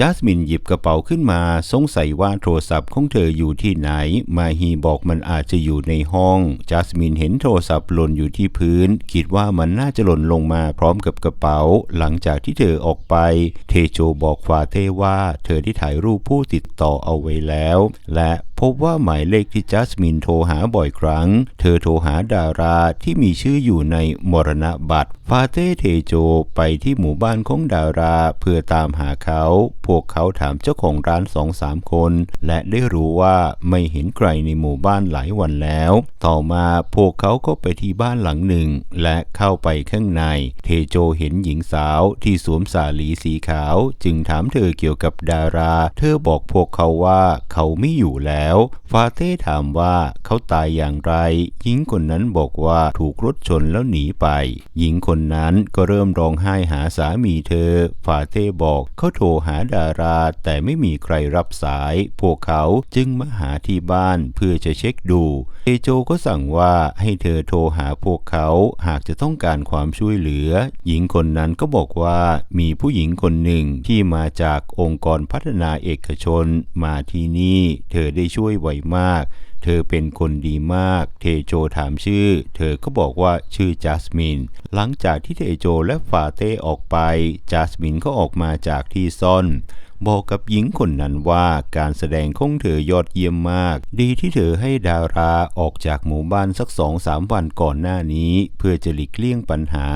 จัสมินหยิบกระเป๋าขึ้นมาสงสัยว่าโทรศัพท์ของเธออยู่ที่ไหน มาฮีบอกมันอาจจะอยู่ในห้อง จัสมินเห็นโทรศัพท์หล่นอยู่ที่พื้น คิดว่ามันน่าจะหล่นลงมาพร้อมกับกระเป๋า หลังจากที่เธอออกไป เทโจบอกฟาเต้ว่า เธอได้ถ่ายรูปผู้ติดต่อเอาไว้แล้ว และพบว่าหมายเลขที่จัสมินโทรหาบ่อยครั้ง เธอโทรหาดาราที่มีชื่ออยู่ในมรณบัตรฟาเต้เทโจไปที่หมู่บ้านของดารา เพื่อตามหาเขา พวกเขาถามเจ้าของร้านสองสามคน และได้รู้ว่าไม่เห็นใครในหมู่บ้านหลายวันแล้ว ต่อมาพวกเขาก็ไปที่บ้านหลังหนึ่ง และเข้าไปข้างใน เทโจเห็นหญิงสาวที่สวมสาลีสีขาว จึงถามเธอเกี่ยวกับดารา เธอบอกพวกเขาว่าเขาไม่อยู่แล้วฟาเต้ถามว่าเขาตายอย่างไร หญิงคนนั้นบอกว่าถูกรถชนแล้วหนีไป หญิงคนนั้นก็เริ่มร้องไห้หาสามีเธอ ฟาเต้บอกเขาโทรหาดารา แต่ไม่มีใครรับสาย พวกเขาจึงมาหาที่บ้านเพื่อจะเช็คดู เอโจก็สั่งว่าให้เธอโทรหาพวกเขาหากจะต้องการความช่วยเหลือ หญิงคนนั้นก็บอกว่ามีผู้หญิงคนหนึ่งที่มาจากองค์กรพัฒนาเอกชนมาที่นี่ เธอได้ช่วยไวมาก เธอเป็นคนดีมาก เทโจถามชื่อ เธอก็บอกว่าชื่อจัสมิน หลังจากที่เทโจและฟาเต้ออกไป จัสมินก็ออกมาจากที่ซ่อนบอกกับหญิงคนนั้นว่าการแสดงของเธอยอดเยี่ยมมาก ดีที่เธอให้ดาราออกจากหมู่บ้านสักสองสามวันก่อนหน้านี้ เพื่อจะหลีกเลี่ยงปัญหา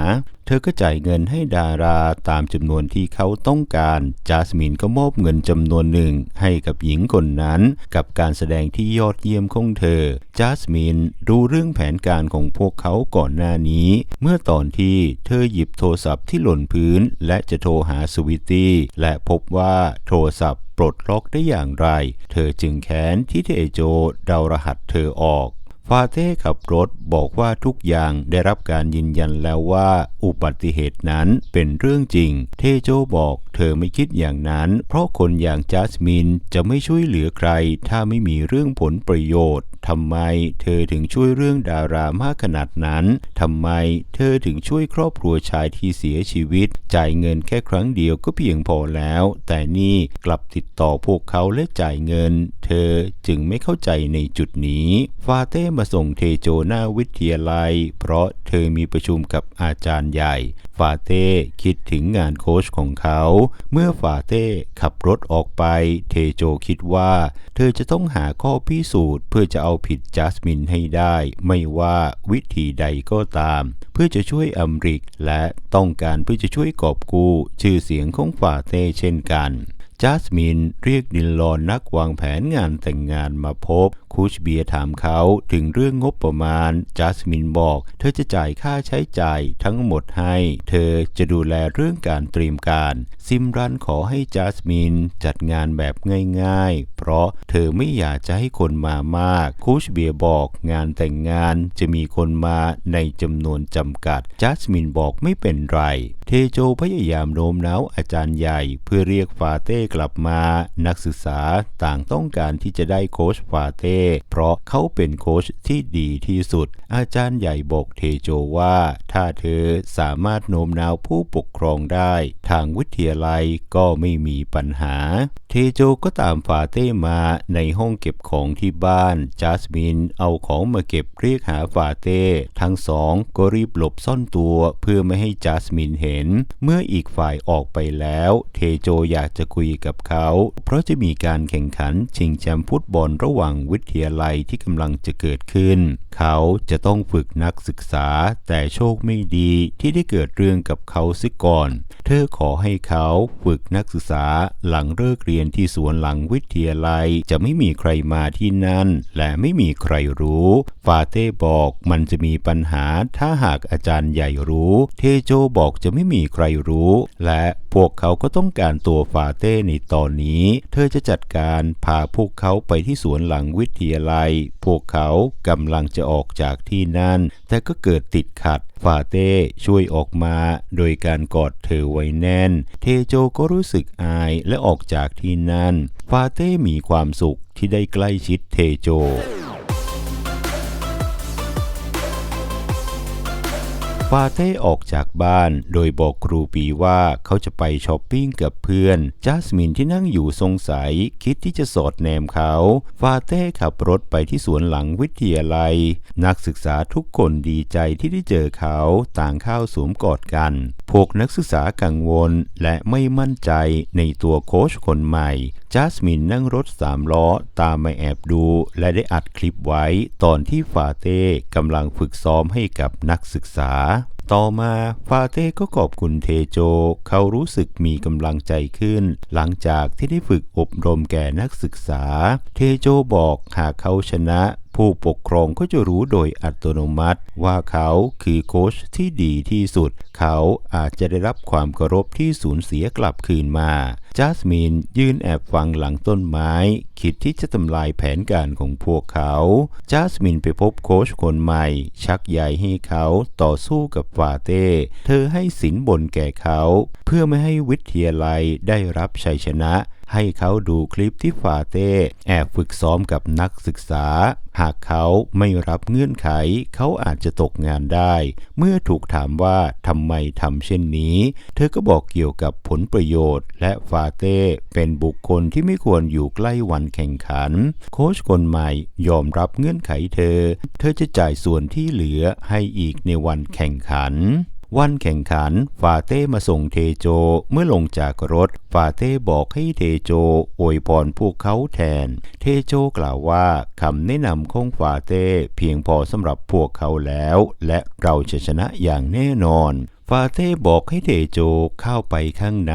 ธอก็จ่ายเงินให้ดาราตามจำนวนที่เขาต้องการ จาสมินก็มอบเงินจำนวนหนึ่งให้กับหญิงคนนั้น กับการแสดงที่ยอดเยี่ยมของเธอ จาสมินรู้เรื่องแผนการของพวกเขาก่อนหน้านี้ เมื่อตอนที่เธอหยิบโทรศัพท์ที่หล่นพื้น และจะโทรหาสวิตตี้และพบว่าโทรศัพท์ปลดล็อกได้อย่างไร เธอจึงแค้นที่เทโจเดารหัสเธอออก ฟาเต้ขับรถบอกว่าทุกอย่างได้รับการยืนยันแล้วว่า อุบัติเหตุนั้นเป็นเรื่องจริง เทโจบอกเธอไม่คิดอย่างนั้น เพราะคนอย่างจัสมินจะไม่ช่วยเหลือใคร ถ้าไม่มีเรื่องผลประโยชน์ทำไมเธอถึงช่วยเรื่องดารามากขนาดนั้นทำไมเธอถึงช่วยครอบครัวชายที่เสียชีวิต จ่ายเงินแค่ครั้งเดียวก็เพียงพอแล้ว แต่นี่กลับติดต่อพวกเขาและจ่ายเงิน เธอจึงไม่เข้าใจในจุดนี้ ฟาเต้มาส่งเทโจหน้าวิทยาลัย เพราะเธอมีประชุมกับอาจารย์ใหญ่ ฟาเต้คิดถึงงานโค้ชของเขา เมื่อฟาเต้ขับรถออกไป เทโจคิดว่า เธอจะต้องหาข้อพิสูจน์ เพื่อจะเอาผิดจัสมินให้ได้ ไม่ว่าวิธีใดก็ตาม เพื่อจะช่วยอัมริกและต้องการเพื่อจะช่วยกอบกู้ ชื่อเสียงของฟาเต้เช่นกัน จัสมินเรียกดินลอนนักวางแผนงานแต่งงานมาพบ คูชเบียถามเขาถึงเรื่องงบประมาณ จัสมินบอก เธอจะจ่ายค่าใช้จ่ายทั้งหมดให้ เธอจะดูแลเรื่องการเตรียมการ ซิมรันขอให้จัสมินจัดงานแบบง่ายๆ เพราะเธอไม่อยากจะให้คนมามาก คูชเบียบอกงานแต่งงานจะมีคนมาในจำนวนจำกัด จัสมินบอกไม่เป็นไร เทโจพยายามโน้มน้าวอาจารย์ใหญ่เพื่อเรียกฟาเต้กลับมานักศึกษาต่างต้องการที่จะได้โค้ชฟาเต้เพราะเขาเป็นโค้ชที่ดีที่สุด อาจารย์ใหญ่บอกเทโจว่า ถ้าเธอสามารถโน้มน้าวผู้ปกครองได้ ทางวิทยาลัยก็ไม่มีปัญหา เทโจก็ตามฟาเต้มาในห้องเก็บของที่บ้านจัสมินเอาของมาเก็บเรียกหาฟาเต้ทั้งสองก็รีบหลบซ่อนตัวเพื่อไม่ให้จัสมินเห็น เมื่ออีกฝ่ายออกไปแล้ว เทโจอยากจะคุยกับเขา เพราะจะมีการแข่งขันชิงแชมป์ฟุตบอลระหว่างวิทยาลัยที่กำลังจะเกิดขึ้น เขาจะต้องฝึกนักศึกษาแต่โชคไม่ดีที่ได้เกิดเรื่องกับเขาซิก่อน เธอขอให้เขาฝึกนักศึกษาหลังเลิกเรียนที่สวนหลังวิทยาลัยจะไม่มีใครมาที่นั่น และไม่มีใครรู้ ฟาเต้บอกมันจะมีปัญหาถ้าหากอาจารย์ใหญ่รู้ เทโจบอกจะไม่มีใครรู้ และพวกเขาก็ต้องการตัวฟาเต้ในในตอนนี้ เธอจะจัดการพาพวกเขาไปที่สวนหลังวิทยาลัย พวกเขากำลังจะออกจากที่นั่น แต่ก็เกิดติดขัดฟาเต้ช่วยออกมาโดยการกอดเธอไว้แน่น เทโจก็รู้สึกอายและออกจากที่นั่น ฟาเต้มีความสุขที่ได้ใกล้ชิดเทโจ ฟาเต้ออกจากบ้าน โดยบอกครูปีว่าเขาจะไปช้อปปิ้งกับเพื่อน จัสมินที่นั่งอยู่สงสัย คิดที่จะสอดแนมเขา ฟาเต้ขับรถไปที่สวนหลังวิทยาลัย นักศึกษาทุกคนดีใจที่ได้เจอเขาต่างเข้าสวมกอดกัน พวกนักศึกษากังวลและไม่มั่นใจในตัวโค้ชคนใหม่ จัสมินนั่งรถสามล้อตามมาแอบดู และได้อัดคลิปไว้ตอนที่ฟาเต้กำลังฝึกซ้อมให้กับนักศึกษา ต่อมาฟาเต้ก็ขอบคุณเทโจ เขารู้สึกมีกำลังใจขึ้น หลังจากที่ได้ฝึกอบรมแก่นักศึกษา เทโจบอกหากเขาชนะ ผู้ปกครองก็จะรู้โดยอัตโนมัติ ว่าเขาคือโค้ชที่ดีที่สุด เขาอาจจะได้รับความเคารพที่สูญเสียกลับคืนมา จัสมินยืนแอบฟังหลังต้นไม้ คิดที่จะทำลายแผนการของพวกเขา จัสมินไปพบโค้ชคนใหม่ ชักใยให้เขาต่อสู้กับฟาเต้ เธอให้สินบนแก่เขา เพื่อไม่ให้วิทยาลัยได้รับชัยชนะ ให้เขาดูคลิปที่ฟาเต้แอบฝึกซ้อมกับนักศึกษา หากเขาไม่รับเงื่อนไข เขาอาจจะตกงานได้ เมื่อถูกถามว่าทำไมทำเช่นนี้ เธอก็บอกเกี่ยวกับผลประโยชน์ และฟาเต้เป็นบุคคลที่ไม่ควรอยู่ใกล้วันแข่งขัน โค้ชคนใหม่ยอมรับเงื่อนไขเธอ เธอจะจ่ายส่วนที่เหลือให้อีกในวันแข่งขัน วันแข่งขัน ฟาเต้มาส่งเทโจ เมื่อลงจากรถ ฟาเต้บอกให้เทโจอวยพรพวกเขาแทน เทโจกล่าวว่าคำแนะนำของฟาเต้เพียงพอสำหรับพวกเขาแล้ว และเราจะชนะอย่างแน่นอน ฟาเต้บอกให้เทโจเข้าไปข้างใน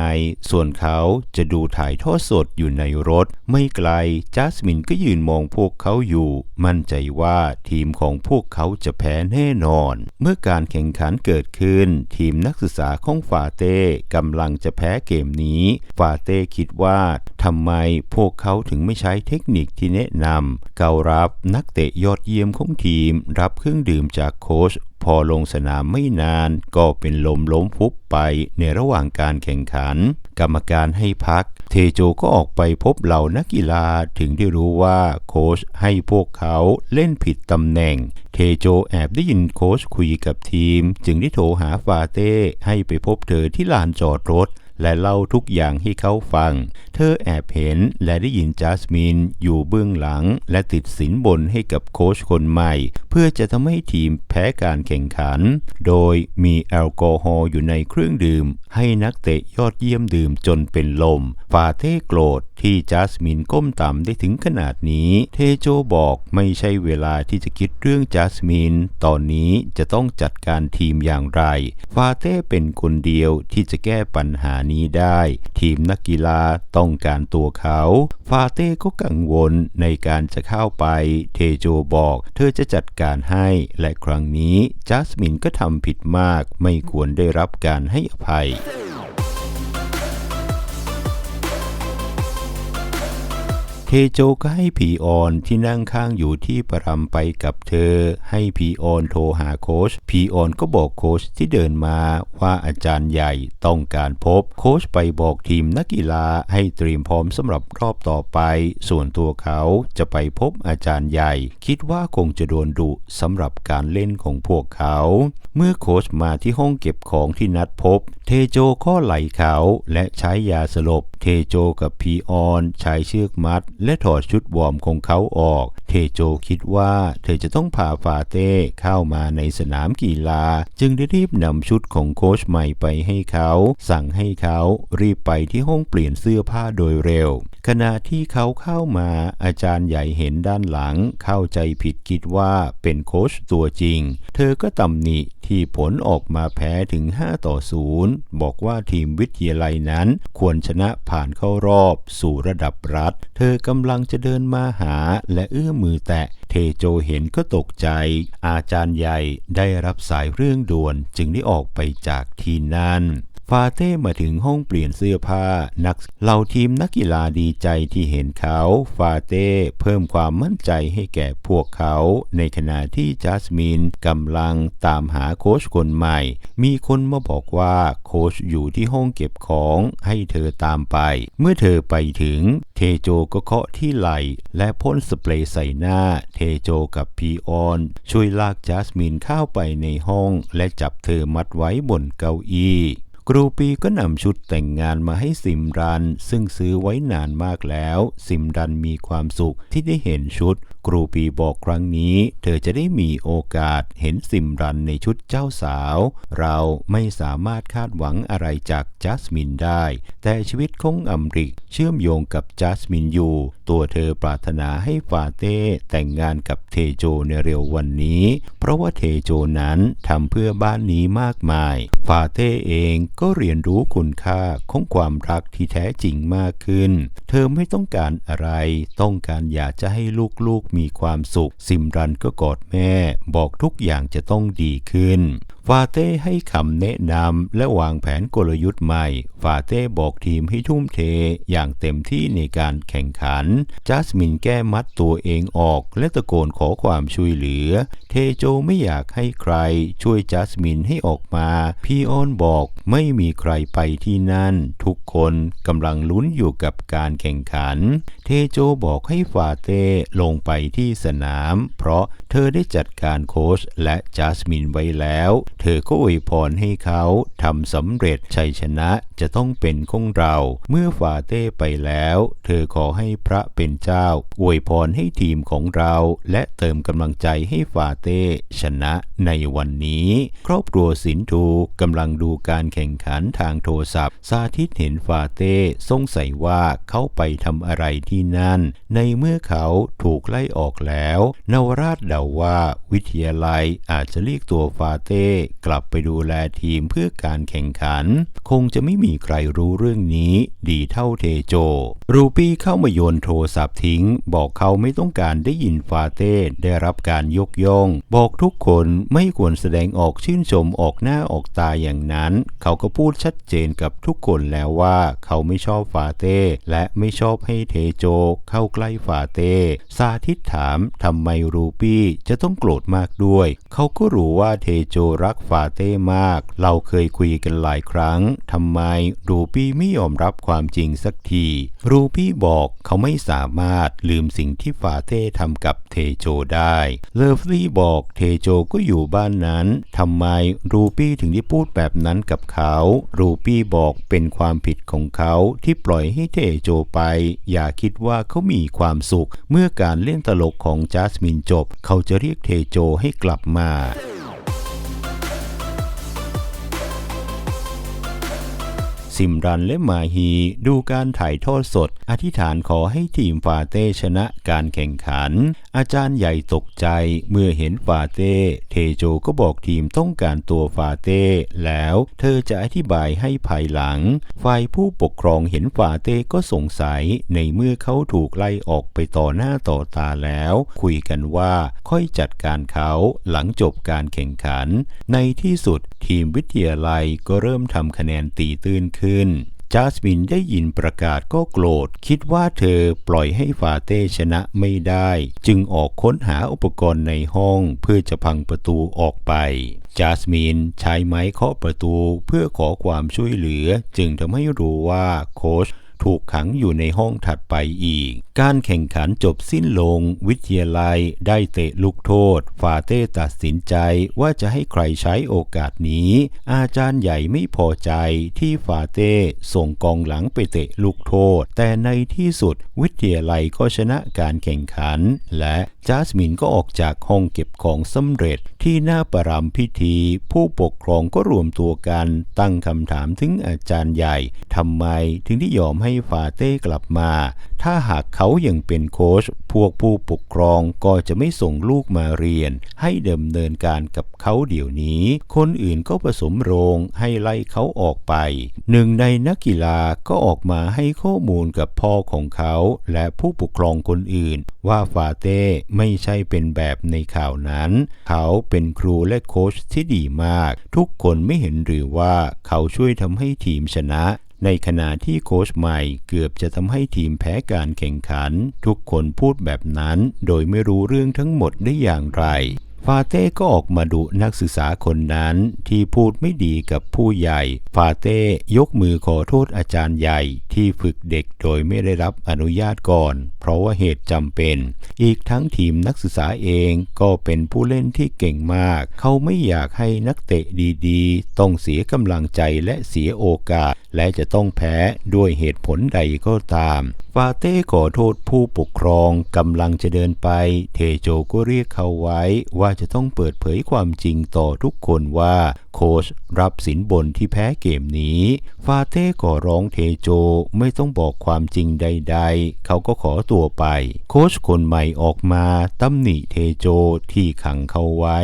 ส่วนเขาจะดูถ่ายทอดสดอยู่ในรถ ไม่ไกล จัสมินก็ยืนมองพวกเขาอยู่ มั่นใจว่าทีมของพวกเขาจะแพ้แน่นอน เมื่อการแข่งขันเกิดขึ้น ทีมนักศึกษาของฟาเต้กำลังจะแพ้เกมนี้ ฟาเต้คิดว่าทำไมพวกเขาถึงไม่ใช้เทคนิคที่แนะนำเการับนักเตะยอดเยี่ยมของทีม รับเครื่องดื่มจากโค้ช พอลงสนามไม่นานก็เป็นลมล้มฟุบไปในระหว่างการแข่งขัน กรรมการให้พัก เทโจก็ออกไปพบเหล่านักกีฬาถึงได้รู้ว่าโค้ชให้พวกเขาเล่นผิดตำแหน่ง เทโจแอบได้ยินโค้ชคุยกับทีม จึงได้โทรหาฟาเต้ให้ไปพบเธอที่ลานจอดรถ และเล่าทุกอย่างให้เขาฟัง เธอแอบเห็นและได้ยินจัสมินอยู่เบื้องหลัง และติดสินบนให้กับโค้ชคนใหม่ เพื่อจะทำให้ทีมแพ้การแข่งขัน โดยมีแอลกอฮอล์อยู่ในเครื่องดื่ม ให้นักเตะยอดเยี่ยมดื่มจนเป็นลม ฟาเต้โกรธที่จัสมินก้มต่ำได้ถึงขนาดนี้ เทโจบอกไม่ใช่เวลาที่จะคิดเรื่องจัสมิน ตอนนี้จะต้องจัดการทีมอย่างไร ฟาเต้เป็นคนเดียวที่จะแก้ปัญหานี้ได้ ทีมนักกีฬาต้องการตัวเขา ฟาเต้ก็กังวลในการจะเข้าไปเทโจบอก เธอจะจัดการให้และครั้งนี้จัสมินก็ทำผิดมากไม่ควรได้รับการให้อภัย เทโจก็ให้ผีออนที่นั่งข้างอยู่ที่ปรำไปกับเธอ ให้ผีออนโทรหาโค้ชผีออนก็บอกโค้ชที่เดินมาว่าอาจารย์ใหญ่ต้องการพบ โค้ชไปบอกทีมนักกีฬาให้เตรียมพร้อมสำหรับรอบต่อไป ส่วนตัวเขาจะไปพบอาจารย์ใหญ่ คิดว่าคงจะโดนดุสำหรับการเล่นของพวกเขา เมื่อโค้ชมาที่ห้องเก็บของที่นัดพบ เทโจข้อไหล่เขาและใช้ยาสลบ เทโจกับพีออนใช้เชือกมัดและถอดชุดวอร์มของเขาออก เทโจคิดว่าเธอจะต้องพาฟาเต้เข้ามาในสนามกีฬา จึงได้รีบนำชุดของโค้ชใหม่ไปให้เขา สั่งให้เขารีบไปที่ห้องเปลี่ยนเสื้อผ้าโดยเร็ว ขณะที่เขาเข้ามาอาจารย์ใหญ่เห็นด้านหลัง เข้าใจผิดคิดว่าเป็นโค้ชตัวจริง เธอก็ตำหนิที่ผลออกมาแพ้ถึง 5 ต่อ 0 บอกว่าทีมวิทยาลัยนั้น ควรชนะผ่านเข้ารอบสู่ระดับรัฐ เธอกำลังจะเดินมาหาและเอื้อมมือแตะ เทโจเห็นก็ตกใจ อาจารย์ใหญ่ได้รับสายเรื่องด่วนจึงได้ออกไปจากที่นั่น ฟาเต้มาถึงห้องเปลี่ยนเสื้อผ้า นักเหล่าทีมนักกีฬาดีใจที่เห็นเขา ฟาเต้เพิ่มความมั่นใจให้แก่พวกเขา ในขณะที่จัสมินกำลังตามหาโค้ชคนใหม่ มีคนมาบอกว่าโค้ชอยู่ที่ห้องเก็บของให้เธอตามไป เมื่อเธอไปถึง เทโจก็เคาะที่ไหล่และพ่นสเปรย์ใส่หน้า เทโจกับพีออน ช่วยลากจัสมินเข้าไปในห้อง และจับเธอมัดไว้บนเก้าอี้ ครูปีก็นำชุดแต่งงานมาให้ซิมรัน ซึ่งซื้อไว้นานมากแล้วซิมรันมีความสุขที่ได้เห็นชุด ครูปีบอกครั้งนี้ เธอจะได้มีโอกาสเห็นซิมรันในชุดเจ้าสาว เราไม่สามารถคาดหวังอะไรจากจัสมินได้ แต่ชีวิตของอัมริกเชื่อมโยงกับจัสมินอยู่ ตัวเธอปรารถนาให้ฟาเต้แต่งงานกับเทโจในเร็ววันนี้ เพราะว่าเทโจนั้นทำเพื่อบ้านนี้มากมาย ฟาเต้เองก็เรียนรู้คุณค่าของความรักที่แท้จริงมากขึ้น เธอไม่ต้องการอะไร ต้องการอยากจะให้ลูกๆมีความสุข ซิมรันก็กอดแม่ บอกทุกอย่างจะต้องดีขึ้น ฟาเต้ให้คำแนะนำและวางแผนกลยุทธ์ใหม่ ฟาเต้บอกทีมให้ทุ่มเทอย่างเต็มที่ในการแข่งขัน จัสมินแก้มัดตัวเองออก และตะโกนขอความช่วยเหลือ เทโจไม่อยากให้ใคร ช่วยจัสมินให้ออกมา พี่ออนบอกไม่มีใครไปที่นั่น ทุกคนกำลังลุ้นอยู่กับการแข่งขัน เทโจบอกให้ฟาเต้ลงไปที่สนาม เพราะเธอได้จัดการโค้ชและจัสมินไว้แล้วเธอก็อวยพรให้เขาทำสำเร็จชัยชนะจะต้องเป็นของเรา เมื่อฟาเต้ไปแล้ว เธอขอให้พระเป็นเจ้า อวยพรให้ทีมของเรา และเติมกำลังใจให้ฟาเต้ชนะในวันนี้ ครอบครัวสินทูกำลังดูการแข่งขันทางโทรศัพท์ สาธิตเห็นฟาเต้สงสัยว่าเขาไปทำอะไรที่นั่น ในเมื่อเขาถูกไล่ออกแล้ว นวราชเดาว่าวิทยาลัยอาจจะเรียกตัวฟาเต้กลับไปดูแลทีมเพื่อการแข่งขัน คงจะไม่มีใครรู้เรื่องนี้ดีเท่าเทโจ รูปี้เข้ามาโยนโทรศัพท์ทิ้ง บอกเขาไม่ต้องการได้ยินฟาเต้ได้รับการยกย่อง บอกทุกคนไม่ควรแสดงออกชื่นชมออกหน้าออกตาอย่างนั้น เขาก็พูดชัดเจนกับทุกคนแล้วว่าเขาไม่ชอบฟาเต้และไม่ชอบให้เทโจเข้าใกล้ฟาเต้สาธิตถามทำไมรูปี้จะต้องโกรธมากด้วย เขาก็รู้ว่าเทโจรักฟาเต้มาก เราเคยคุยกันหลายครั้งทำไมรูปี้ไม่ยอมรับความจริงสักที รูปี้บอกเขาไม่สามารถลืมสิ่งที่ฟาเต้ทำกับเทโจได้ เลิฟลี่บอกเทโจก็อยู่บ้านนั้นทำไมรูปี้ถึงได้พูดแบบนั้นกับเขา รูปี้บอกเป็นความผิดของเขาที่ปล่อยให้เทโจไป อย่าคิดว่าเขามีความสุข เมื่อการเล่นตลกของจัสมินจบ เขาจะเรียกเทโจให้กลับมา ซิมรันและมาฮีดูการถ่ายทอดสด อธิษฐานขอให้ทีมฟาเต้ชนะการแข่งขัน อาจารย์ใหญ่ตกใจเมื่อเห็นฟาเต้เทโจก็บอกทีมต้องการตัวฟาเต้แล้วเธอจะอธิบายให้ภายหลัง ฝ่ายผู้ปกครองเห็นฟาเต้ก็สงสัยในเมื่อเขาถูกไล่ออกไปต่อหน้าต่อตาแล้ว คุยกันว่าค่อยจัดการเขาหลังจบการแข่งขัน ในที่สุดทีมวิทยาลัยก็เริ่มทำคะแนนตีตื้นขึ้นจัสมินได้ยินประกาศก็โกรธ คิดว่าเธอปล่อยให้ฟาเต้ชนะไม่ได้ จึงออกค้นหาอุปกรณ์ในห้องเพื่อจะพังประตูออกไปจัสมินใช้ไม้เคาะประตูเพื่อขอความช่วยเหลือ จึงทำให้รู้ว่าโค้ช ถูกขังอยู่ในห้องถัดไปอีก การแข่งขันจบสิ้นลง วิทยาลัยได้เตะลูกโทษ ฟาเต้ตัดสินใจว่าจะให้ใครใช้โอกาสนี้ อาจารย์ใหญ่ไม่พอใจที่ฟาเต้ส่งกองหลังไปเตะลูกโทษ แต่ในที่สุดวิทยาลัยก็ชนะการแข่งขัน และจัสมินก็ออกจากห้องเก็บของสำเร็จที่หน้าประรำพิธี ผู้ปกครองก็รวมตัวกันตั้งคำถามถึงอาจารย์ใหญ่ทำไมถึงได้ยอมใให้ฟาเต้กลับมา ถ้าหากเขายังเป็นโค้ชพวกผู้ปกครองก็จะไม่ส่งลูกมาเรียน ให้ดำเนินการกับเขาเดี๋ยวนี้ คนอื่นก็ผสมโรงให้ไล่เขาออกไป หนึ่งในนักกีฬาก็ออกมาให้ข้อมูลกับพ่อของเขาและผู้ปกครองคนอื่น ว่าฟาเต้ไม่ใช่เป็นแบบในข่าวนั้น เขาเป็นครูและโค้ชที่ดีมาก ทุกคนไม่เห็นหรือว่าเขาช่วยทำให้ทีมชนะ ในขณะที่โค้ชใหม่เกือบจะทำให้ทีมแพ้การแข่งขัน ทุกคนพูดแบบนั้น โดยไม่รู้เรื่องทั้งหมดได้อย่างไร ฟาเต้ก็ออกมาดุนักศึกษาคนนั้นที่พูดไม่ดีกับผู้ใหญ่ ฟาเต้ยกมือขอโทษอาจารย์ใหญ่ที่ฝึกเด็กโดยไม่ได้รับอนุญาตก่อน เพราะว่าเหตุจำเป็น อีกทั้งทีมนักศึกษาเองก็เป็นผู้เล่นที่เก่งมาก เขาไม่อยากให้นักเตะดีๆ ต้องเสียกำลังใจและเสียโอกาส และจะต้องแพ้ด้วยเหตุผลใดก็ตาม ฟาเต้ขอโทษผู้ปกครองกำลังจะเดินไป เทโจก็เรียกเขาไว้ว่าจะต้องเปิดเผยความจริงต่อทุกคนว่า โค้ชรับสินบนที่แพ้เกมนี้ ฟาเต้ขอร้องเทโจไม่ต้องบอกความจริงใด ๆ เขาก็ขอตัวไป โค้ชคนใหม่ออกมาตำหนิเทโจที่ขังเขาไว้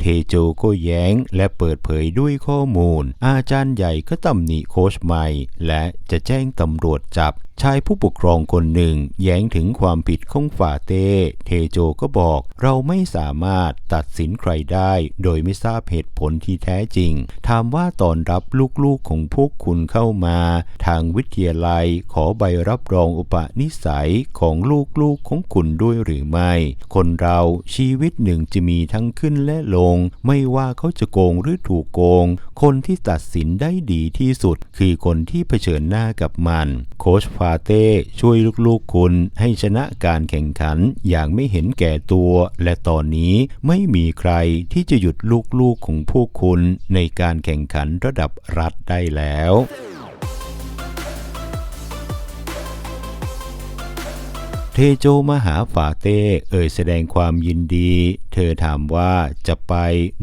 เทโจก็แย้งและเปิดเผยด้วยข้อมูล อาจารย์ใหญ่ก็ตำหนิโค้ชใหม่ และจะแจ้งตำรวจจับชายผู้ปกครองคนหนึ่งแย้งถึงความผิดของฟาเต้ เทโจก็บอกเราไม่สามารถตัดสินใครได้ โดยไม่ทราบเหตุผลที่แท้จริง ถามว่าตอนรับลูกๆของพวกคุณเข้ามา ทางวิทยาลัยขอใบรับรองอุปนิสัยของลูกๆของคุณด้วยหรือไม่ คนเราชีวิตหนึ่งจะมีทั้งขึ้นและลง ไม่ว่าเขาจะโกงหรือถูกโกง คนที่ตัดสินได้ดีที่สุด คือคนที่เผชิญหน้ากับมัน โค้ชฟาเต้ช่วยลูกๆคุณให้ชนะการแข่งขันอย่างไม่เห็นแก่ตัว และตอนนี้ไม่มีใครที่จะหยุดลูกๆของพวกคุณในการแข่งขันระดับรัฐได้แล้ว เทโจมาหาฟาเต้เอ่ยแสดงความยินดี เธอถามว่าจะไป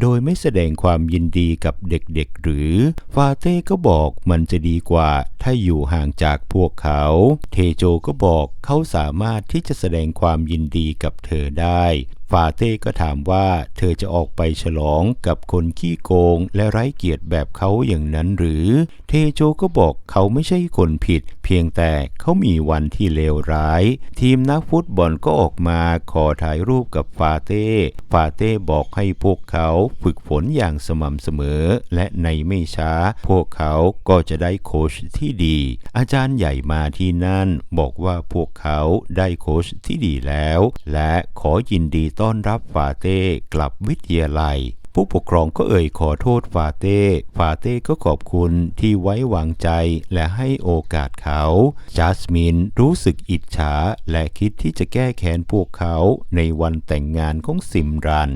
โดยไม่แสดงความยินดีกับเด็กๆหรือ ฟาเต้ก็บอกมันจะดีกว่าถ้าอยู่ห่างจากพวกเขา เทโจก็บอกเขาสามารถที่จะแสดงความยินดีกับเธอได้ ฟาเต้ก็ถามว่าเธอจะออกไปฉลองกับคนขี้โกงและไร้เกียรติแบบเขาอย่างนั้นหรือ เทโจก็บอกเขาไม่ใช่คนผิด เพียงแต่เขามีวันที่เลวร้าย ทีมนักฟุตบอลก็ออกมาขอถ่ายรูปกับฟาเต้ฟาเต้บอกให้พวกเขาฝึกฝนอย่างสม่ำเสมอ และในไม่ช้า พวกเขาก็จะได้โค้ชที่ดี อาจารย์ใหญ่มาที่นั่น บอกว่าพวกเขาได้โค้ชที่ดีแล้ว และขอยินดีต้อนรับฟาเต้กลับวิทยาลัย ผู้ปกครองก็เอ่ยขอโทษฟาเต้ฟาเต้ก็ขอบคุณที่ไว้วางใจและให้โอกาสเขาจัสมินรู้สึกอิจฉาและคิดที่จะแก้แค้นพวกเขาในวันแต่งงานของซิมรัน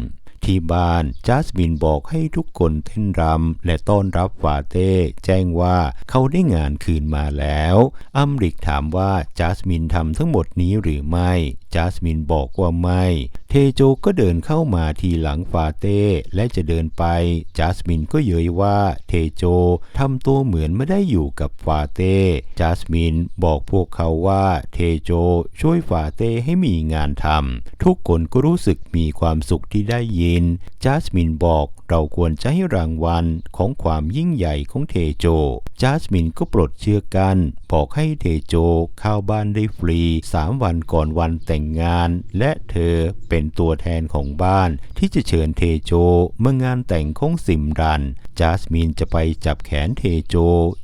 ที่บ้านจัสมินบอกให้ทุกคนเต้นรำและต้อนรับฟาเต้แจ้งว่าเขาได้งานคืนมาแล้ว อัมริกถามว่าจัสมินทำทั้งหมดนี้หรือไม่จัสมินบอกว่าไม่เทโจก็เดินเข้ามาทีหลังฟาเต้และจะเดินไปจัสมินก็เย้ยว่าเทโจทำตัวเหมือนไม่ได้อยู่กับฟาเต้จัสมินบอกพวกเขาว่าเทโจช่วยฟาเต้ให้มีงานทำทุกคนก็รู้สึกมีความสุขที่ได้ยินจัสมินบอกเราควรจะให้รางวัลของความยิ่งใหญ่ของเทโจ จัสมินก็ปลดเชือกกัน บอกให้เทโจเข้าบ้านได้ฟรี 3 วันก่อนวันแต่งงาน และเธอเป็นตัวแทนของบ้าน ที่จะเชิญเทโจเมื่องานแต่งของซิมรัน จัสมินจะไปจับแขนเทโจ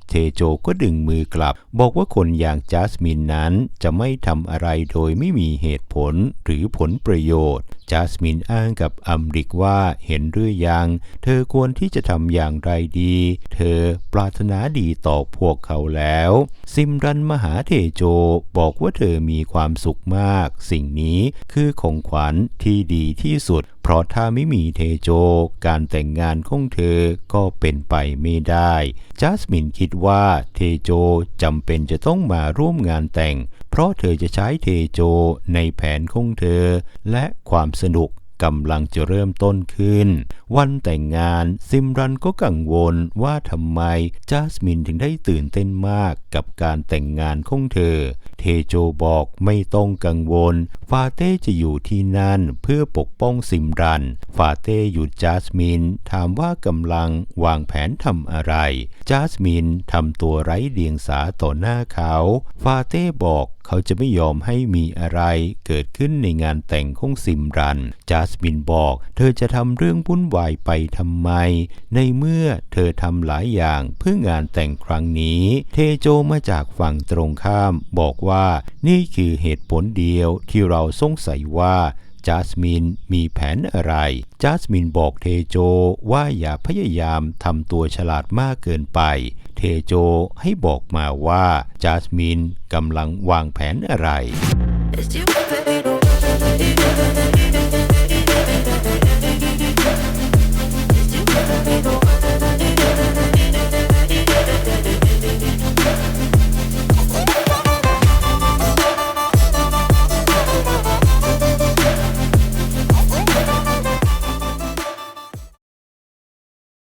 เทโจก็ดึงมือกลับ บอกว่าคนอย่างจัสมินนั้นจะไม่ทำอะไรโดยไม่มีเหตุผลหรือผลประโยชน์ จัสมินอ้างกับอัมริกว่าเห็นหรือยัง เธอควรที่จะทำอย่างไรดี เธอปรารถนาดีต่อพวกเขาแล้ว ซิมรันมหาเทโจบอกว่าเธอมีความสุขมาก สิ่งนี้คือของขวัญที่ดีที่สุด เพราะถ้าไม่มีเทโจ การแต่งงานของเธอก็เป็นไปไม่ได้จัสมินคิดว่าเทโจจำเป็นจะต้องมาร่วมงานแต่ง เพราะเธอจะใช้เทโจในแผนของเธอ และความสนุก กำลังจะเริ่มต้นขึ้น วันแต่งงานซิมรันก็กังวลว่าทำไมจัสมินถึงได้ตื่นเต้นมากกับการแต่งงานของเธอ เทโจบอกไม่ต้องกังวล ฟาเต้จะอยู่ที่นั่นเพื่อปกป้องซิมรัน ฟาเต้หยุดจัสมินถามว่ากำลังวางแผนทำอะไรจัสมินทำตัวไร้เดียงสาต่อหน้าเขา ฟาเต้บอกเขาจะไม่ยอมให้มีอะไรเกิดขึ้นในงานแต่งของซิมรันจัสมินบอก เธอจะทำเรื่องวุ่นวายไปทำไม ในเมื่อเธอทำหลายอย่างเพื่องานแต่งครั้งนี้ เทโจมาจากฝั่งตรงข้าม บอกว่านี่คือเหตุผลเดียวที่เราสงสัยว่าจัสมินมีแผนอะไรจัสมินบอกเทโจว่าอย่าพยายามทำตัวฉลาดมากเกินไป เทโจให้บอกมาว่าจัสมินกำลังวางแผนอะไร